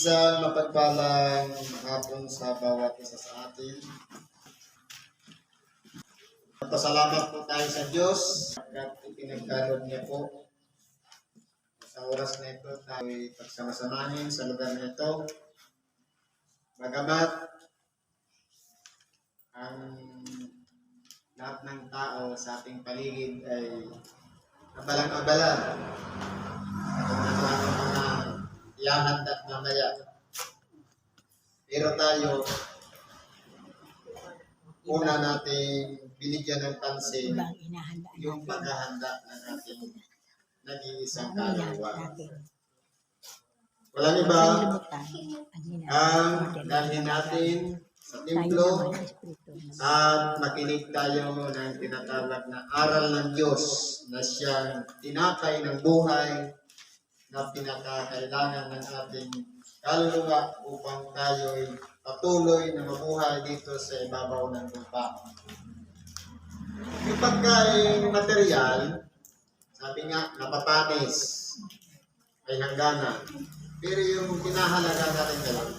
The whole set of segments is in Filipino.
Isang mapagpalang hapon sa bawat isa sa atin. Pasalamat po tayo sa Diyos at ipinagkaloob niya po sa oras na ito tayo pagsamasamahin sa lugar na ito. Bagamat ang lahat ng tao sa ating paligid ay abalang-abala. Ano ang iyahan at mamaya. Pero tayo, una nating binigyan ng pansin yung natin. paghahanda ng ating nag-iisang Ang iyahan kaluluwa. natin. Walang iba ang natin. dalhin natin sa templo at makinig tayo ng tinatawag na aral ng Diyos na siyang tinakay ng buhay na pinakakailangan ng ating kaluluwa upang tayo'y patuloy na mabuhay dito sa ibabaw ng lupa. Yung pagkain material, sabi nga, napapanis, ay hangganan. Pero yung kinahalaga natin lang,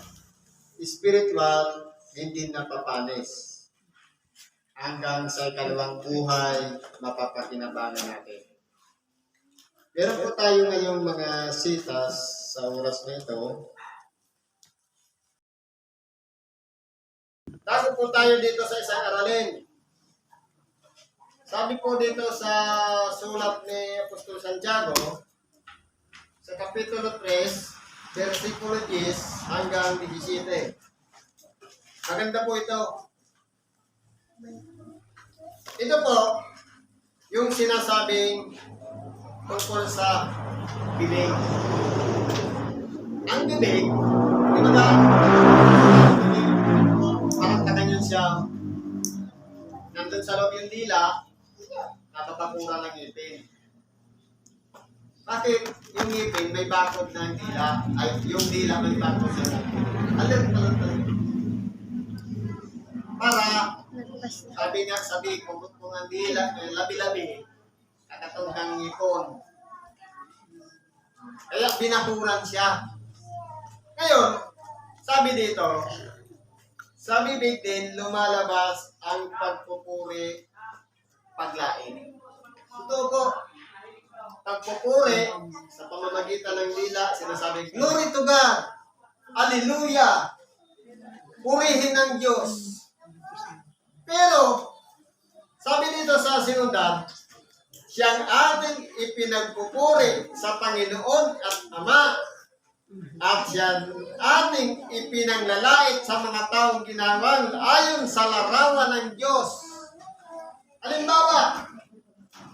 spiritual, hindi napapanis. Hanggang sa ikalawang buhay, mapapakinabangan natin. Meron po tayo ngayong mga sitas sa oras na ito. Tago po tayo dito sa isang aralin. Sabi po dito sa sulat ni Apostol Santiago, sa Kapitulo 3, versikulo 10 hanggang 17. Maganda po ito. Ito po, yung sinasabing tungkol sa bibig. Ang bibig, di ba na? Parang kaganyan siya. Nandun sa loob yung dila, napapakura ng ngipin. Bakit yung ngipin may bakod ng dila? Ay, yung dila may bakod sa ngipin. Alert, alert, alert. Para, sabi nga, sabi ko, kung ang dila, eh, labi-labi, kakatong kang ngipon. Kaya binakuran siya. Ngayon, sabi dito, sa bibig din lumalabas ang pagpupuri, paglain. Totoo po, pagpupuri sa pamamagitan ng dila, sinasabi, Glory to God! Hallelujah! Purihin ng Diyos. Pero, sabi dito sa sinundan, siyang ating ipinagpupuri sa Panginoon at Ama at siyang ating ipinanglalait sa mga taong ginawang ayon sa larawan ng Diyos. Halimbawa,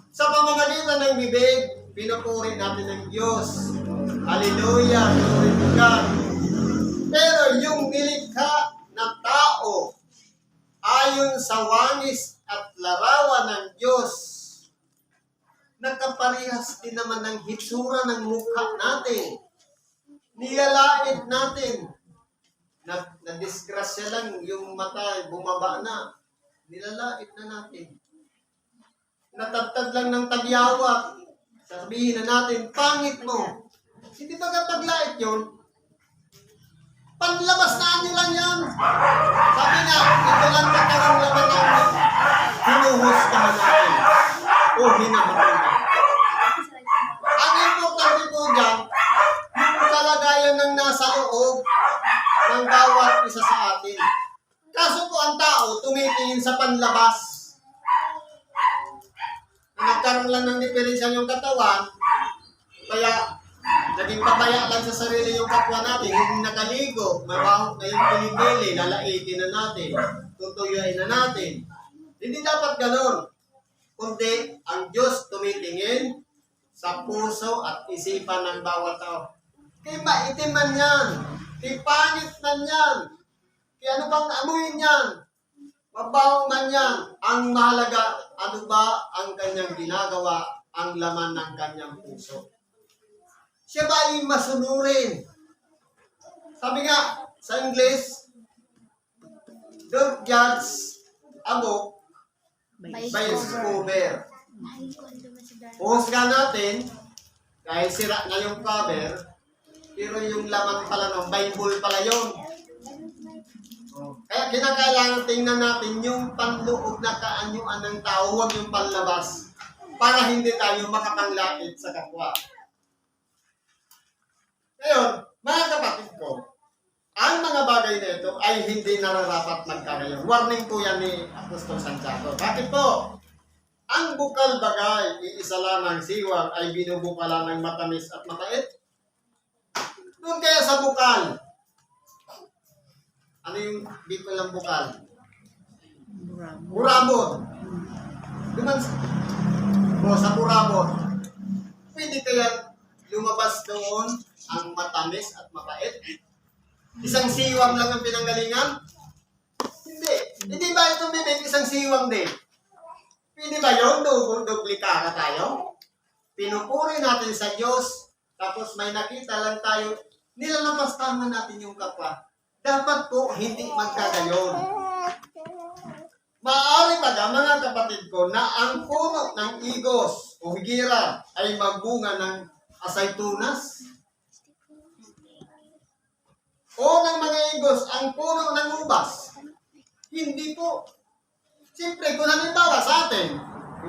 sa pamamagitan ng bibig, pinupuri natin ng Diyos. Hallelujah! Glory to God! Pero yung nilikha na tao, ayon sa wangis at larawan ng Diyos, nagkaparehas din naman ng hitsura ng mukha natin. Nilalait natin. Na, na-disgrasya lang yung mata, bumaba na. Nilalait na natin. Natatad lang ng tagyawak. Sabihin na natin, pangit mo. Hindi ba kapag lait yun? Panlabas na nyo lang yan. Sabi nga, ito lang katarang laman ng hinuhusgahan natin. O hinahatol natin. Ang importante po dyan, yung kalagayan ng nasa loob ng bawat isa sa atin. Kaso po ang tao, tumitingin sa panlabas. Na nagkaroon lang ng diferensya yung katawan, kaya naging pabaya lang sa sarili yung kapwa natin, hindi nakaligo, mabaho na yung pinipili, lalaitin na natin, tutuyuin na natin. Hindi dapat ganun. Kundi ang Diyos tumitingin sa puso at isipan ng bawat tao. Kaya maitim man yan. Kaya pangit man yan. Kaya ano bang amuin yan? Mabaho man yan. Ang mahalaga, ano ba ang kanyang ginagawa, ang laman ng kanyang puso. Siya ba ay masunurin? Sabi nga, sa English, don't judge a book By by its cover. Uhusga natin, dahil sira na yung cover, Pero yung laman pala ng Bible pala yun. Kaya kinakailangan tingnan natin yung panloob na kaanyuan ng tao, huwag yung panlabas. Para hindi tayo makapanglait sa kapwa. Ngayon, mga kapatid ko, ang mga bagay na ito ay hindi nararapat magkagayon. Warning po yan ni Apostol Santiago. Bakit po? Ang bukal bagay, iisa lamang siwang ay binubukala ng matamis at mapait. Doon kaya sa bukal. Ano yung biko ng bukal? Bravo. Burabot. Duman sa... O, sa burabot. Pwede kaya lumabas doon ang matamis at mapait? Isang siwang lang ang pinanggalingan? Hindi. Hindi ba itong bibig isang siwang din? Pwede ba yun? Dug- Duplikara tayo? Pinupuri natin sa Diyos, tapos may nakita lang tayo, nilalabastahan natin yung kapwa. Dapat po hindi magkagayon. Maaari ba mga kapatid ko na ang puno ng igos o higira ay magbunga ng asaytunas? O ng mga igos ang puno ng ubas? Hindi po. Siyempre, kung halimbawa sa atin,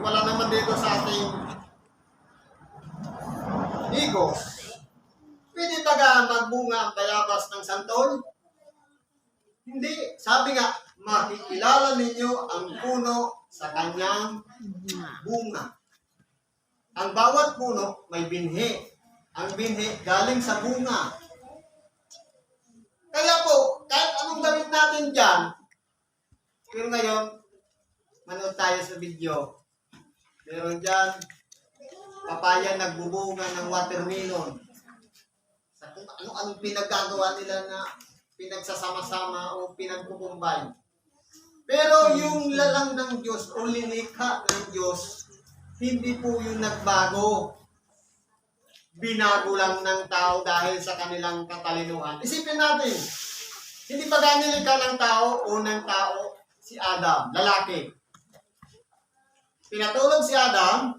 wala naman dito sa ating igos, pwede ba ga magbunga ang bayabas ng santol? Hindi. Sabi nga, makikilala ninyo ang puno sa kanyang Bunga. Ang bawat puno may binhi. Ang binhi galing sa bunga. Kaya po, kahit anong gawin natin dyan, pero ngayon, manood tayo sa video. Meron dyan, papaya nagbubunga ng watermelon. Kung ano-anong pinagagawa nila na pinagsasama-sama o pinagkukumbay. Pero yung lalang ng Diyos o linikha ng Diyos, hindi po yung nagbago. Binago lang ng tao dahil sa kanilang katalinuhan. Isipin natin, hindi pa nilikha ng tao, unang tao, si Adam, lalaki. Pinatulog si Adam,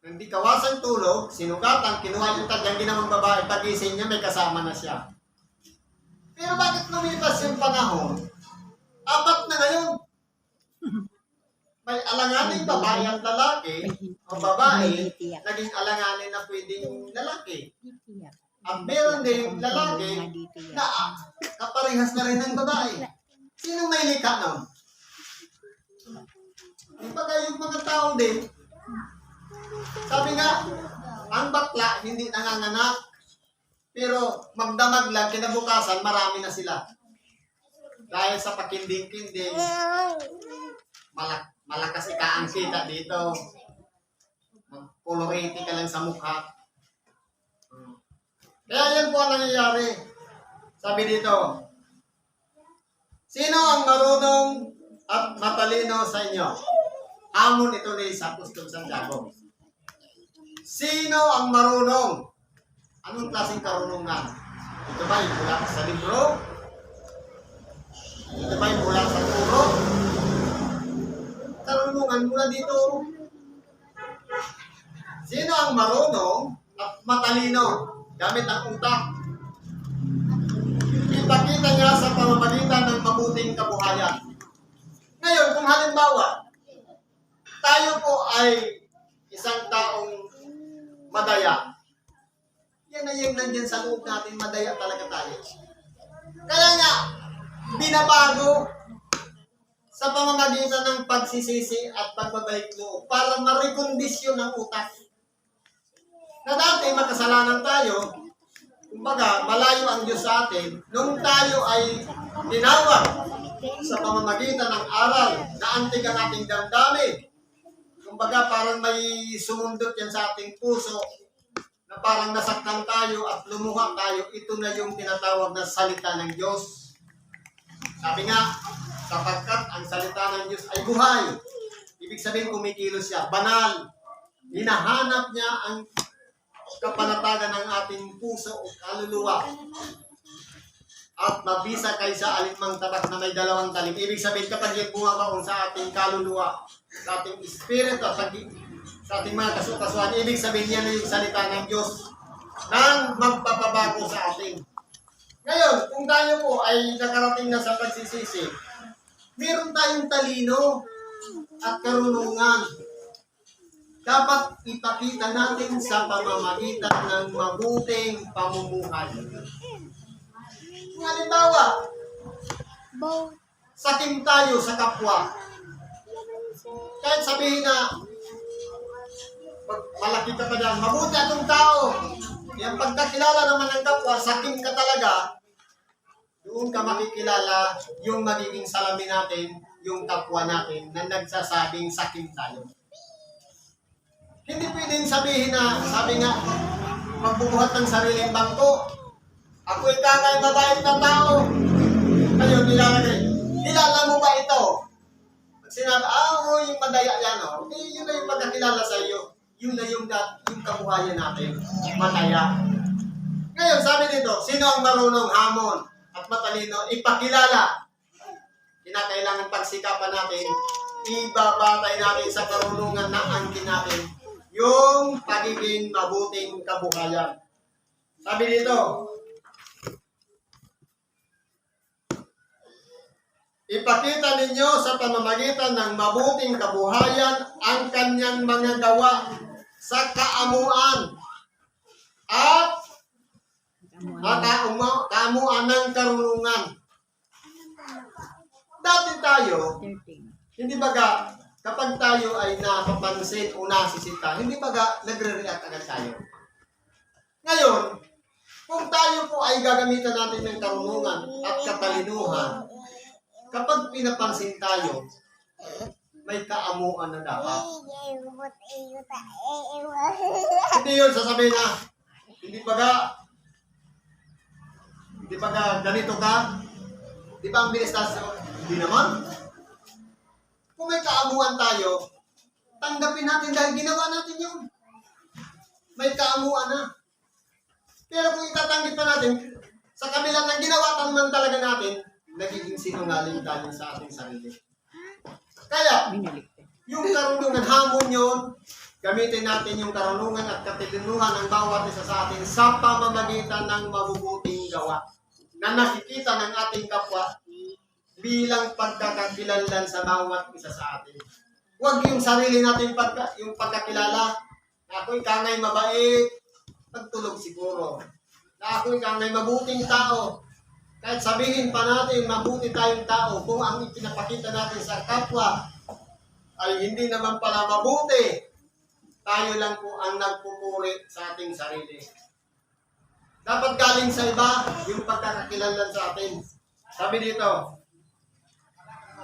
hindi kawasang tulog, sinugatan, kinuha yung tadyang ginawang babae, pagising niya, may kasama na siya. Pero bakit lumipas yung panahon? Apat na ngayon. May alanganing babae at lalaki, o babae, naging alanganin na pwedeng lalaki. Titiyak. Ang meron din lalaki na ah, kaparehas na rin ng babae. Sino may likha nun? Kumbaga yung mga tao din, sabi nga, ang bakla hindi nanganganak, pero magdamag lang, kinabukasan, marami na sila. Dahil sa pakinding-kinding, malak malakas ika ang kita dito. Mag-colorate ka lang sa mukha. Kaya yan po ang nangyayari. Sabi dito, Sino ang marunong at matalino sa inyo? Hamon ito ni sa Apostol Santiago. Sino ang marunong? Anong klaseng karunungan? Ito ba yung mula sa libro? Ito ba yung mula sa turo? Karunungan mula dito. Sino ang marunong at matalino gamit ang utak? Ipakita niya sa pamamagitan ng mabuting kabuhayan. Ngayon, kung halimbawa, tayo po ay isang taong madaya. Yan na yung nandyan sa loob natin, madaya talaga tayo. Kaya nga, binabago sa pamamagitan ng pagsisisi at pagbabalik loob para marekondisyon ang utak. Na dati makasalanan tayo, kumbaga malayo ang Diyos sa atin, nung tayo ay tinawag sa pamamagitan ng aral na antig ang ating damdamin. Kumbaga parang may sumundot yan sa ating puso na parang nasaktan tayo at lumuha tayo, ito na yung tinatawag na salita ng Diyos. Sabi nga, sapagkat ang salita ng Diyos ay buhay. Ibig sabihin kumikilos siya, banal. Hinahanap niya ang kapanatagan ng ating puso o kaluluwa. At mabisa kaysa alinmang tabak na may dalawang talim. Ibig sabihin kapag yan bumabaon sa ating kaluluwa, sa ating espiritu, at pag, sa ating mga kasukasuhan, ibig sabihin yan yung salita ng Diyos. nang magpapabago sa atin. Ngayon, kung tayo po ay nakarating na sa pagsisisi, meron tayong talino at karunungan. Dapat ipakita natin sa pamamagitan ng mabuting pamumuhay. Halimbawa, sakim tayo sa kapwa. Kahit sabihin na, malaki ka pa dyan, mabuti atong tao. Yung pagkakilala naman ng kapwa, sakim ka talaga, doon ka makikilala yung magiging salamin natin, yung kapwa natin na nagsasabing sakim tayo. Hindi pwedeng sabihin na, sabi nga, magbubuhat ng sariling bangko. Ako ikakay mabait na tao. Ngayon, nilalagay, kilala mo ba ito? Pag sinabi, ah, oo, yung madaya yan, oh. Eh, yun na yung pagkakilala sa iyo. Yun na yung, yung kabuhayan natin. Madaya. Ngayon, sabi dito, sino ang marunong hamon at matalino? Ipakilala. Kinakailangan pagsikapan natin, ibabatay natin sa karunungan na angkin natin yung pagiging mabuting kabuhayan. Sabi dito, Ipakita ninyo sa pamamagitan ng mabuting kabuhayan ang kanyang mga gawa sa kaamuan at kauma- kaamuan ng karunungan. Dati tayo, 13. hindi baga kapag tayo ay napapansin o nasisita, hindi baga nagre-react agad tayo. Ngayon, kung tayo po ay gagamitan natin ng karunungan at katalinuhan, kapag pinapansin tayo, may kaamuan na dapat. Hindi yun sasabihin na, hindi baga, hindi baga ganito ka, di ba ang bilis tayo? Hindi naman. Kung may kaamuan tayo, tanggapin natin dahil ginawa natin yun. May kaamuan na. Pero kung itatanggi pa natin, sa kabila ng ginawa naman talaga natin, nagiging sinungaling tayo sa ating sarili. Kaya, Binaligtad. yung karunungan, hamon yun, gamitin natin yung karunungan at katilinuhan ng bawat isa sa atin sa pamamagitan ng mabubuting gawa na nakikita ng ating kapwa bilang pagkakakilanlan sa bawat isa sa atin. Huwag yung sarili natin pagka, yung pagkakilala na ako'y kangay mabait, pagtulog siguro. Na ako'y kangay mabuting tao. Kahit sabihin pa natin mabuti tayong tao, kung ang ipinapakita natin sa kapwa ay hindi naman pala mabuti, tayo lang po ang nagpupuri sa ating sarili. Dapat galing sa iba yung pagkakakilanlan sa atin. Sabi dito,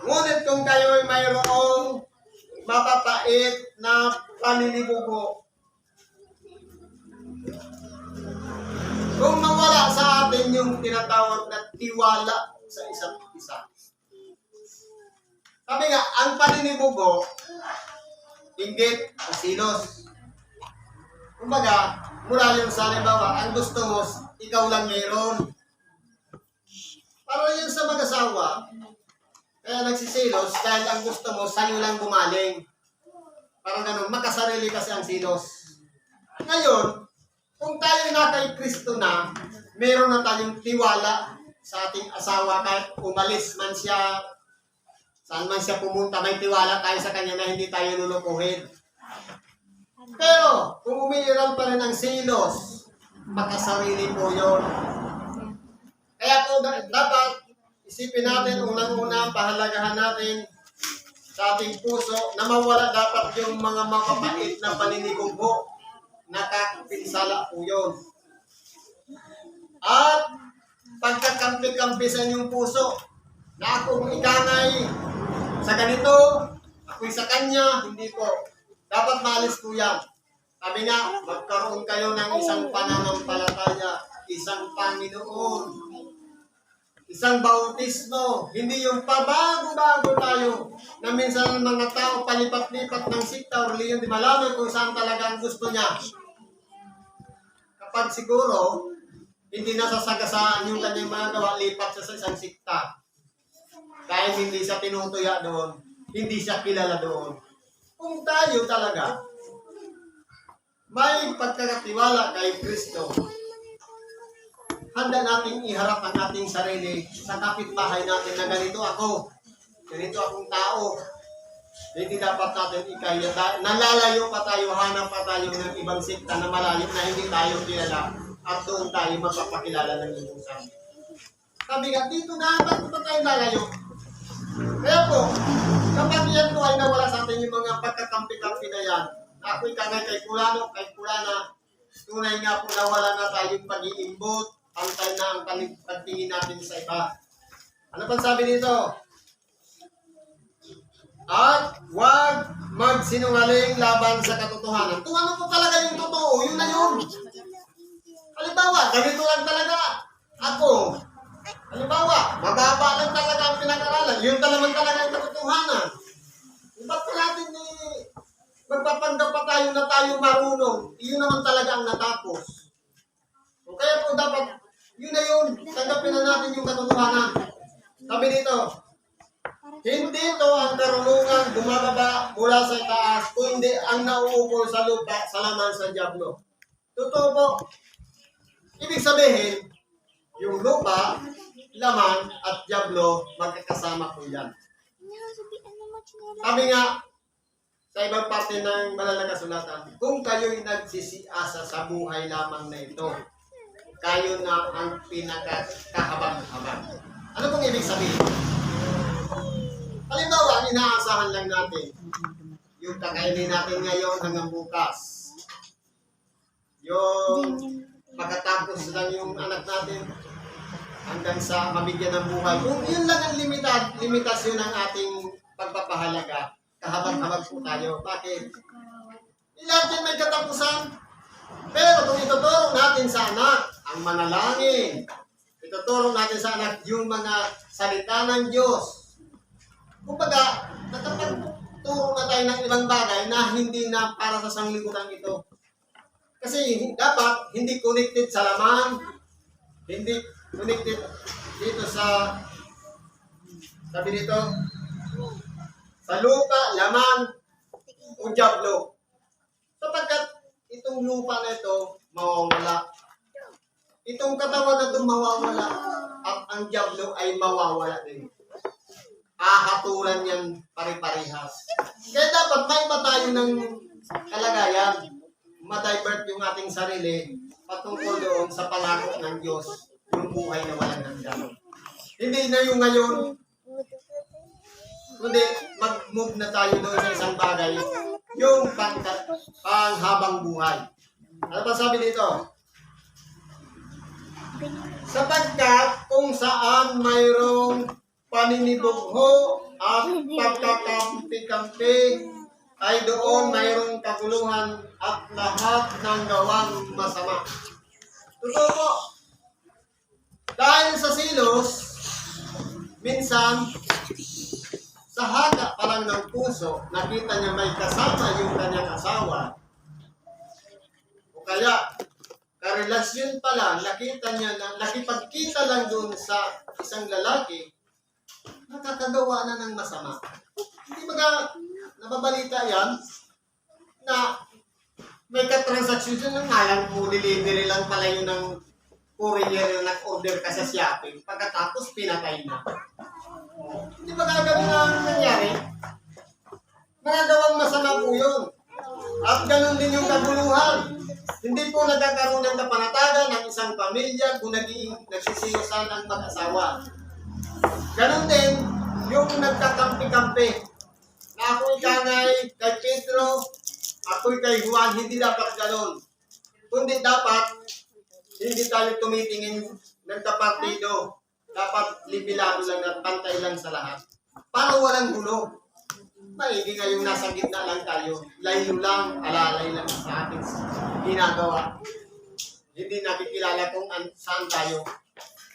Ngunit kung kayo ay mayroong mapapait na paninibugo, kung mawala sa atin yung tinatawag na tiwala sa isa't isa. Sabi nga, ang paninibugo, inggit o silos. Kumbaga, mula yung sa halimbawa, ang gusto mo, ikaw lang meron. Para yun sa mag-asawa, kaya nagsisilos dahil ang gusto mo, sa'yo lang gumaling. Parang ganun, makasarili kasi ang silos. Ngayon, kung tayo na kay Kristo na, meron na tayong tiwala sa ating asawa kahit umalis man siya, saan man siya pumunta, may tiwala tayo sa kanya na hindi tayo lulukuhin. Pero, kung umiiral pa rin ang silos, makasarili po yun. Kaya po, da- dapat isipin natin, unang-una, pahalagahan natin sa ating puso na mawala dapat yung mga makapait na paninigugho. Nakapinsala po yun. At pagkakampi-kampi sa inyong puso na akong ikangay sa ganito, ako'y sa kanya, hindi po. Dapat maalis po yan. Sabi nga, magkaroon kayo ng isang pananampalataya, isang Panginoon, isang bautismo, hindi yung pabago-bago tayo na minsan ang mga tao palipat-lipat ng sikta o reliyon, di malaman kung saan talaga ang gusto niya. Kapag siguro, hindi nasasagasaan yung kanyang mga gawa, lipat siya sa isang sikta. Dahil hindi siya tinutuya doon, hindi siya kilala doon. Kung tayo talaga, may pagkakatiwala kay Kristo, handa nating iharap ang ating sarili sa kapitbahay natin na ganito ako, ganito akong tao. Hindi dapat natin ikaya. Nalalayo pa tayo, hanap pa tayo ng ibang sikta na malayo na hindi tayo kilala at doon tayo magpapakilala ng inyong sarili. Sabi nga, dito na, ba't ba tayo lalayo? Kaya po, kapag yan po ay nawala sa atin yung mga pagkakampi-kampi na yan, ako'y kagay kay Kulano, kay Kulana, tunay nga po nawala na tayong pag-iimbot, pantay na ang pagtingin natin sa iba. Ano pang sabi dito? At huwag magsinungaling laban sa katotohanan. Kung ano po talaga yung totoo, yun na yun. Halimbawa, ganito lang talaga. Ako, halimbawa, mababa lang talaga ang pinag-aralan. Yun talaman talaga ang katotohanan. Ba't natin eh, magpapanggap pa tayo na tayo marunong? Yun naman talaga ang natapos. O kaya po dapat, yun na yun. Tanggapin na natin yung katotohanan. Sabi dito, hindi ito ang karunungan bumababa mula sa taas, kundi ang nauukol sa lupa sa laman sa Diablo. Totoo po. Ibig sabihin, yung lupa, laman, at Diablo, magkakasama po yan. Sabi nga, sa ibang parte ng kasulatan, kung kayo'y nagsisiasa sa buhay lamang na ito, kayo na ang pinakakahabang-habang. Ano pong ibig sabihin? Halimbawa, inaasahan lang natin, yung kakainin natin ngayon hanggang bukas. Yung pagkatapos lang yung anak natin hanggang sa mabigyan ng buhay. Kung yun lang ang limitad, limitasyon ng ating pagpapahalaga, kahabang-habang po tayo. Bakit? Lahat yan may katapusan. Pero kung ituturo natin sa anak, ang manalangin, ituturo natin sa anak yung mga salita ng Diyos. Kumbaga, nakapagturo na tayo ng ibang bagay na hindi na para sa sanglibutan ito. Kasi dapat hindi connected sa laman, hindi connected dito sa sabi dito sa lupa, laman, o diablo. Sapagkat itong lupa na ito mawawala. Itong katawan na ito mawawala at ang diablo ay mawawala din. Ahatulan yan pare-parehas. Kaya dapat may iba tayo ng kalagayan. Ma-divert yung ating sarili patungkol doon sa pangako ng Diyos, yung buhay na walang hanggan. Hindi na yung ngayon, kundi mag-move na tayo doon sa isang bagay, yung pangka, panghabang buhay. Ano pa sabi dito? Sapagkat kung saan mayroong paninibugho at pagkakampi-kampi, ay doon mayroong kaguluhan at lahat ng gawang masama. Totoo po. Dahil sa silos, minsan, sa haga pa lang ng puso, nakita niya may kasama yung kanyang asawa. O kaya, karelasyon pa lang, nakita niya na, nakipagkita lang doon sa isang lalaki, nakakagawa na ng masama. Hindi ba nababalita yan, na may katransaksyon yun ng ngalan mo, delivery lang pala yun ng courier na nag-order ka sa Shopee, pagkatapos pinatay na. Hindi ba gagawin na ang nangyari? Magagawang masama po yun. At ganun din yung kaguluhan. Hindi po nagkakaroon ng kapanatagan ng isang pamilya kung nagsisiyosan ang mag-asawa. Ganun din yung nagkakampi-kampi. Na ako'y kangay kay Pedro, ako'y kay Juan, hindi dapat ganun. Kundi dapat, hindi tayo tumitingin ng kapartido. Dapat libilado lang at pantay lang sa lahat. Para walang gulo. Maigi ngayong nasa gitna lang tayo. Layo lang, alalay lang sa ating ginagawa. Hindi nakikilala kung an- saan tayo.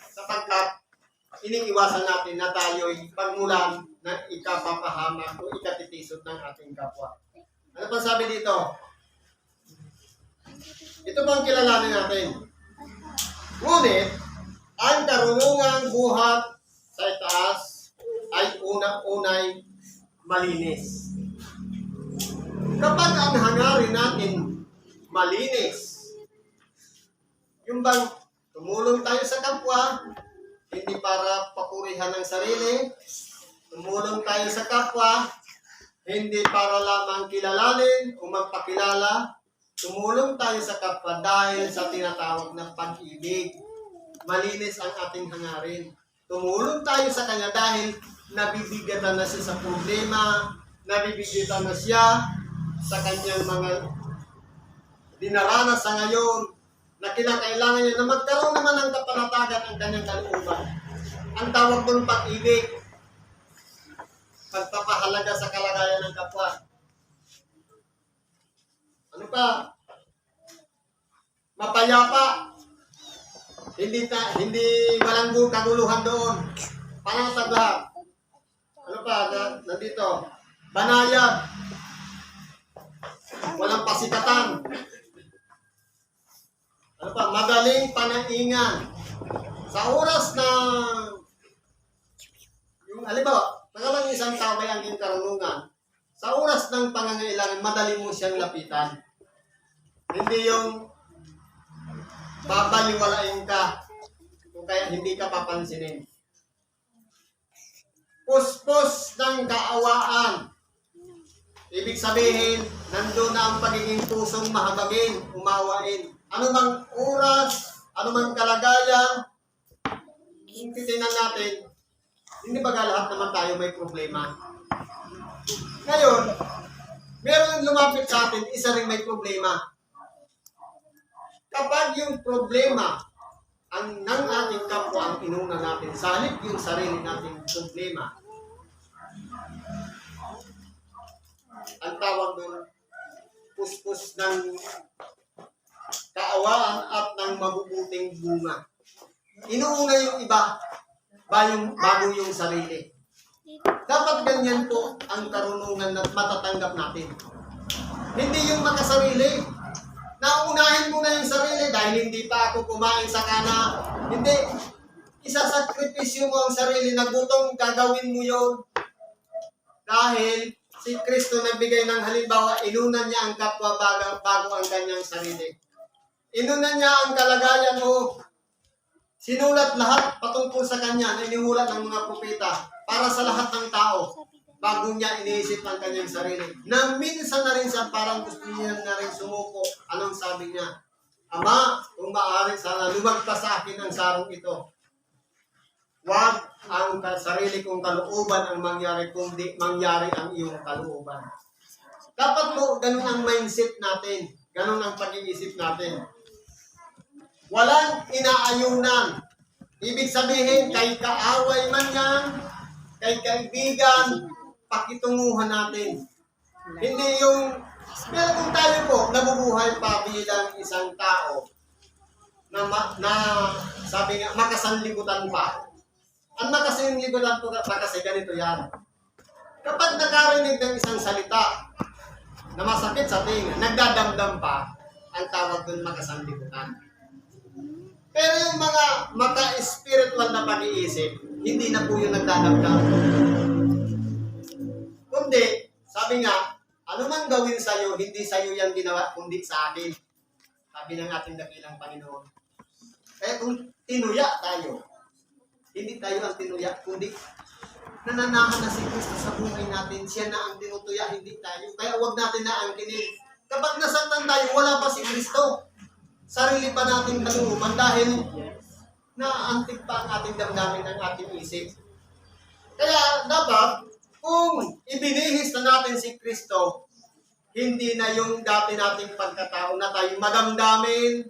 Sapagkat iniiwasan natin na tayo'y pagmulan na ikapapahamak o ikatitisod ng ating kapwa. Ano pa sabi dito? Ito bang kilalanin natin? Ngunit, ang karunungang buhat sa itaas ay una-unay malinis. Kapag ang hangarin natin malinis. Yung bang tumulong tayo sa kapwa, hindi para papurihan ng sarili, tumulong tayo sa kapwa, hindi para lamang kilalanin o magpakilala, tumulong tayo sa kapwa dahil sa tinatawag na pag-ibig. Malinis ang ating hangarin. Tumulong tayo sa Kanya dahil nabibigatan na siya sa problema, nabibigatan na siya sa kanyang mga dinaranas sa ngayon na kinakailangan niya na magkaroon naman ng kapanatagan ang kanyang kalooban. Ang tawag doon pag-ibig, pagpapahalaga sa kalagayan ng kapwa. Ano pa? Mapayapa. Hindi ta, hindi walang gu- kaguluhan doon. Panatag lahat. Ano pa? Na, nandito. Banayad. Walang pasikatan. Ano pa? Madaling panaingan. Sa oras na yung halimbawa, nagalang isang tao ang iyong karunungan. Sa oras ng pangangailangan, madali mo siyang lapitan. Hindi yung babaliwalain ka kung kaya hindi ka papansinin. Puspos ng kaawaan. Ibig sabihin, nandun na ang pagiging pusong mahabagin, umawain. Ano mang oras, ano mang kalagayan, titingnan natin, hindi ba lahat naman tayo may problema? Ngayon, meron lumapit sa atin, isa rin may problema. Kapag yung problema ang ng ating kapwa ang inuna natin, sa halip yung sarili nating problema, ang tawag doon, puspos ng kaawaan at ng mabubuting bunga. Inuuna yung iba bago, bago yung sarili. Dapat ganyan po ang karunungan na matatanggap natin. Hindi yung makasarili. Nauunahin mo na yung sarili dahil hindi pa ako kumain sa kana. Hindi. Isasakripisyo mo ang sarili na gutom, gagawin mo yon Dahil si Kristo nagbigay ng halimbawa, inuna niya ang kapwa bago, bago ang kanyang sarili. Inuna niya ang kalagayan mo. Sinulat lahat patungkol sa kanya na inihulat ng mga propeta para sa lahat ng tao bago niya iniisip ang kanyang sarili. Na minsan na rin siya parang gusto niya na rin sumuko. Anong sabi niya? Ama, kung maaari sana lumagpas sa akin ang sarong ito. Huwag ang sarili kong kalooban ang mangyari, kundi mangyari ang iyong kalooban. Dapat po, ganun ang mindset natin. Ganun ang pag-iisip natin. Walang inaayunan. Ibig sabihin, kay kaaway man yan, kay kaibigan, pakitunguhan natin. Hindi yung, pero kung tayo po, nabubuhay pa bilang isang tao, na, ma, na sabi nga, makasanlibutan pa. Ang makasanlibutan po pa kasi ganito yan. Kapag nakarinig ng isang salita na masakit sa tinga, nagdadamdam pa, ang tawag doon makasanlibutan. Pero yung mga maka-spiritual na pag-iisip, hindi na po yung nagdadamdam. Kundi, sabi nga, ano man gawin sa'yo, hindi sa'yo yan ginawa, kundi sa akin. Sabi ng ating dakilang Panginoon. Kaya kung tinuya tayo, hindi tayo ang tinuya, kundi nananahan na si Kristo sa buhay natin. Siya na ang tinutuya, hindi tayo. Kaya huwag natin na angkinin. Kapag nasaktan tayo, wala pa si Kristo. Sarili pa natin kalooban dahil naantig pa ang ating damdamin ng ating isip. Kaya dapat, kung ibinihis na natin si Kristo, hindi na yung dati nating pagkatao na tayo madamdamin,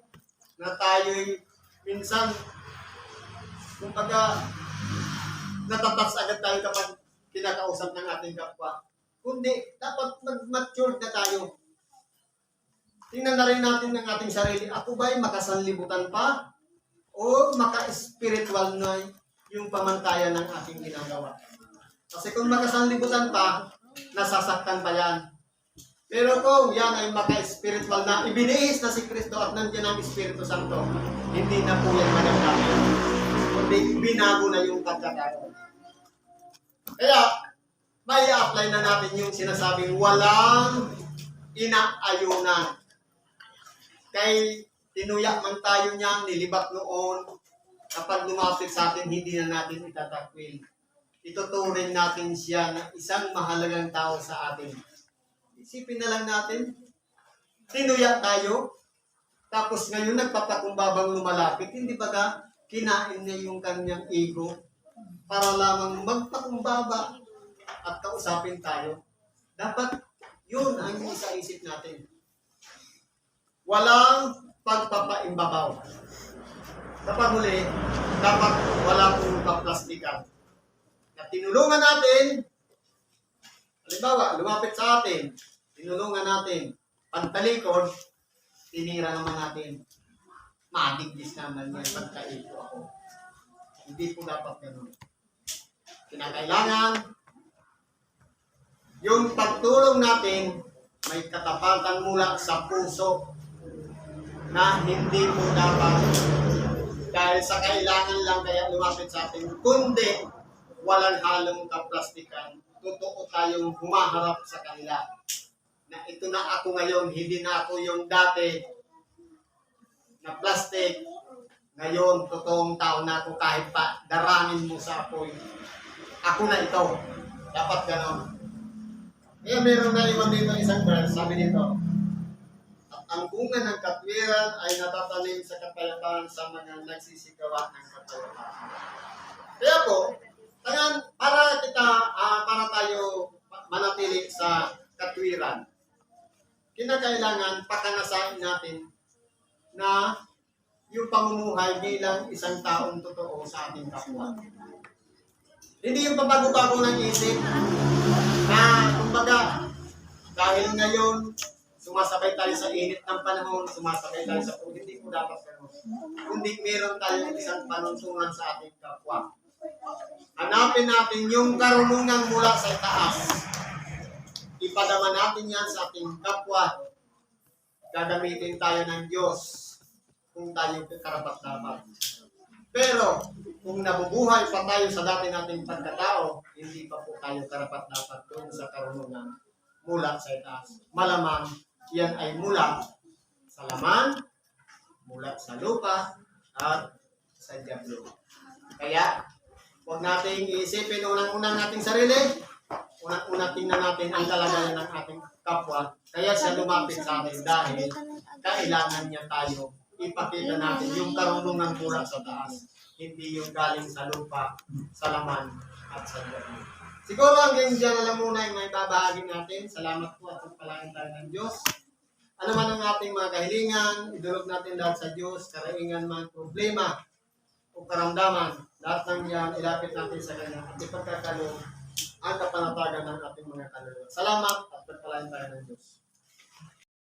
na tayo'y minsan, kumbaga, natatas agad tayo kapag kinakausap ng ating kapwa. Kundi, dapat mag-mature na tayo. Tingnan na rin natin ng ating sarili. Ako ba'y makasanlibutan pa? O maka-spiritual na yung pamantayan ng ating ginagawa? Kasi kung makasanlibutan pa, nasasaktan pa yan. Pero kung yan ay maka-spiritual na, ibinihis na si Kristo at nandiyan ang Espiritu Santo, hindi na po yan managdamin. Kundi binago na yung pagkatao. Kaya, may apply na natin yung sinasabing walang inaayunan. Kay tinuya man tayo niyan, nilibat noon, kapag lumapit sa atin, hindi na natin itatakwil. Ituturing natin siya na isang mahalagang tao sa atin. Isipin na lang natin, tinuya tayo, tapos ngayon nagpapakumbabang lumalapit, hindi ba ka kinain niya yung kanyang ego para lamang magpakumbaba at kausapin tayo. Dapat yun ang isa isip natin. Walang pagpapaimbabaw. Kapag huli, dapat wala pong paplastikan. Na tinulungan natin, halimbawa, lumapit sa atin, tinulungan natin, pantalikod, tinira naman natin. Madigdis naman yan pagkaito ako. Hindi po dapat ganun. Kinakailangan, yung pagtulong natin, may katapatan mula sa puso na hindi mo dapat dahil sa kailangan lang kaya lumapit sa atin, kundi walang halong kaplastikan. Totoo tayong humaharap sa kanila. Na ito na ako ngayon, hindi na ako yung dati na plastic. Ngayon, totoong tao na ako kahit pa darangin mo sa apoy. Ako na ito. Dapat ganon. Kaya meron na iwan dito isang verse, sabi dito, at ang bunga ng katwiran ay natatanim sa kapayapaan sa mga nagsisigawa ng kapayapaan. Kaya po, tangan, para kita, ah, para tayo manatili sa katwiran, kinakailangan pakanasain natin na yung pamumuhay bilang isang taong totoo sa ating kapwa. Hindi yung pabago-bago ng isip na kumbaga dahil ngayon sumasabay tayo sa init ng panahon, sumasabay tayo sa pag hindi ko dapat ganun. Kundi meron tayong isang panuntungan sa ating kapwa. Hanapin natin yung karunungan mula sa taas. Ipadama natin yan sa ating kapwa. Gagamitin tayo ng Diyos kung tayo karapat-dapat. Pero, kung nabubuhay pa tayo sa dati nating pagkatao, hindi pa po tayo karapat-dapat doon sa karunungan mula sa itaas. Malamang, yan ay mula sa laman, mula sa lupa, at sa diablo. Kaya, huwag nating iisipin unang-unang nating sarili, unang-unang tingnan natin ang kalagayan ng ating kapwa. Kaya siya lumapit sa atin dahil kailangan niya tayo ipakita natin yung karunungan mula sa taas, hindi yung galing sa lupa, sa laman, at sa diablo. Siguro hanggang dyan na lang muna yung may babahagi natin. Salamat po at pagpalain tayo ng Diyos. Ano man ang ating mga kahilingan, idulog natin lahat sa Diyos, karaingan man problema o karamdaman, lahat ng yan, ilapit natin sa Kanya at ipagkakalo ang kapanatagan ng ating mga kaluluwa. Salamat at pagpalain tayo ng Diyos.